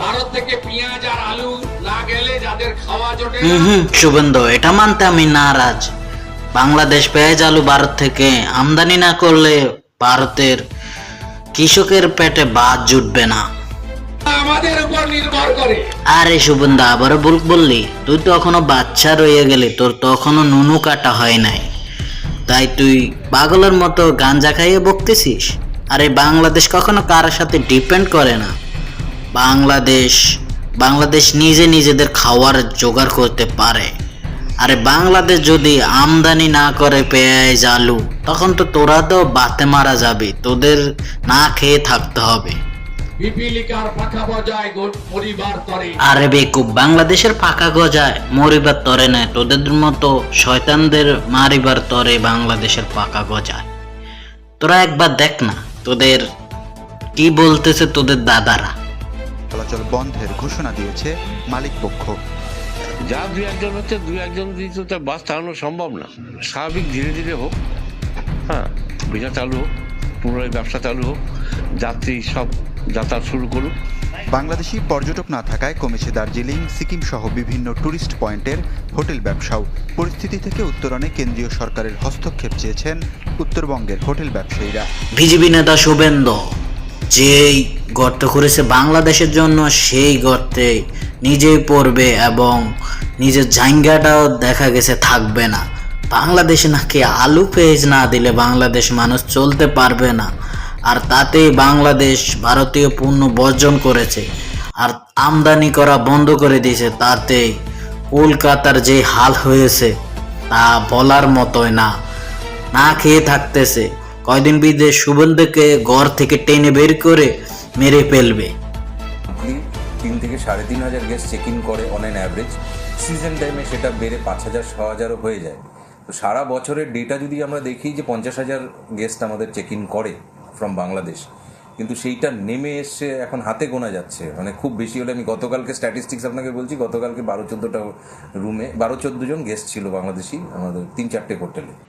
ভারত থেকে পেঁয়াজ আর আলু না গেলে যাদের খাওয়া জোটে হুম শুভেন্দু এটা মানতে আমি নারাজ। বাংলাদেশ পেঁয়াজ আলু ভারত থেকে আমদানি না করলে ভারতের কৃষকের পেটে ভাত জুটবে না। আমাদের উপর নির্ভর করে। আরে শুভেন্দু আবারও ভুল বললি। তুই তো এখনও বাচ্চা রয়ে গেলি তোর তো এখনও নুনু কাটা হয় নাই। তাই তুই পাগলের মতো গাঞ্জা খাইয়ে বকতেছিস? আরে বাংলাদেশ কখনো কারোর সাথে ডিপেন্ড করে না। বাংলাদেশ বাংলাদেশ নিজে নিজেদের খাওয়ার জোগাড় করতে পারে। আরে বাংলাদেশ যদি আমদানি না করে পেঁয়াজ আলু তখন তো তোরা তো বাতে মারা যাবে তোদের না খেয়ে থাকতে হবে। আরে বেকুব বাংলাদেশের ফাঁকা গজায় মরিবার তরে নেয় তোদের মতো শয়তানদের মারিবার তরে বাংলাদেশের পাকা গজায়। তোরা একবার দেখ না তোদের কি বলতেছে তোদের দাদারা। চলাচল বন্ধের ঘোষণা দিয়েছে মালিক পক্ষ। যা দুই একজন হচ্ছে দুই একজন দিয়ে তো তার বাস চালানো সম্ভব না। স্বাভাবিক ধীরে ধীরে হোক হ্যাঁ ভিসা চালু হোক পুনরায় ব্যবসা চালু হোক যাত্রী সব যাতায়াত শুরু করুক। বাংলাদেশি পর্যটক না থাকায় কমেছে দার্জিলিং সিকিম সহ বিভিন্ন ট্যুরিস্ট পয়েন্টের হোটেল ব্যবসাও। পরিস্থিতি থেকে উত্তরণে কেন্দ্রীয় সরকারের হস্তক্ষেপ চেয়েছেন উত্তরবঙ্গের হোটেল ব্যবসায়ীরা। বিজেপি নেতা শুভেন্দ্র যেই গর্ত করেছে বাংলাদেশের জন্য সেই গর্তে নিজেই পড়বে এবং নিজের জায়গাটাও দেখা গেছে থাকবে না। বাংলাদেশে নাকি আলু পেঁয়াজ না দিলে বাংলাদেশ মানুষ চলতে পারবে না। আর তাতেই বাংলাদেশ ভারতীয় পণ্য বর্জন করেছে। আর আমদানি করা বন্ধ করে দিয়েছে। তাতে কলকাতার যে হাল হয়েছে তা বলার মতোই না। না খেয়ে থাকতেছে। কয়দিন বিদেশ সুবন্ধকে ঘর থেকে টেনে বের করে মেরে ফেলবে। তিন থেকে সাড়ে তিন হাজার গেস্ট চেক ইন করে অন অ্যান অ্যাভারেজ সিজন টাইমে সেটা বেড়ে পাঁচ হাজার, ছ হাজারও হয়ে যায়। তো সারা বছরের ডেটা যদি আমরা দেখি যে পঞ্চাশ হাজার গেস্ট আমাদের চেক ইন করে ফ্রম বাংলাদেশ, কিন্তু সেইটা নেমে এসছে এখন হাতে গোনা যাচ্ছে। মানে খুব বেশি হলে আমি গতকালকে স্ট্যাটিস্টিক্স আপনাকে বলছি, গতকালকে বারো চোদ্দোটা রুমে বারো চোদ্দ জন গেস্ট ছিল বাংলাদেশি, আমাদের তিন চারটে হোটেলে